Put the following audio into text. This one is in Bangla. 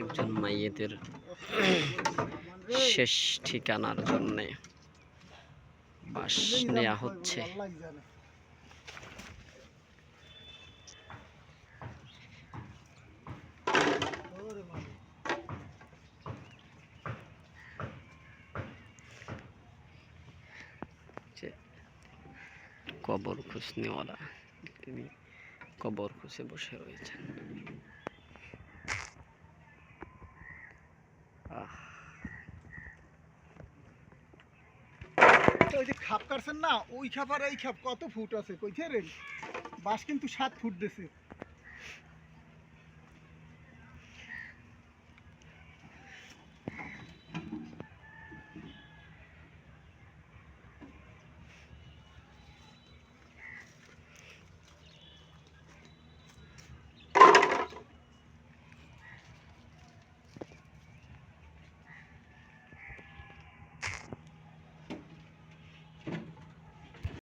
একজন মাইয়েদের শেষ ঠিকানার জন্যে বাস নেওয়া হচ্ছে। কবর খুঁজনেওয়ালা তিনি কবর খুঁজে বসে রয়েছেন। ওই যে খাপ কাটছেন না, ওই খাপ আর এই খাপ, কত ফুট আছে? কইছে রে, বাস কিন্তু সাত ফুট দিছে।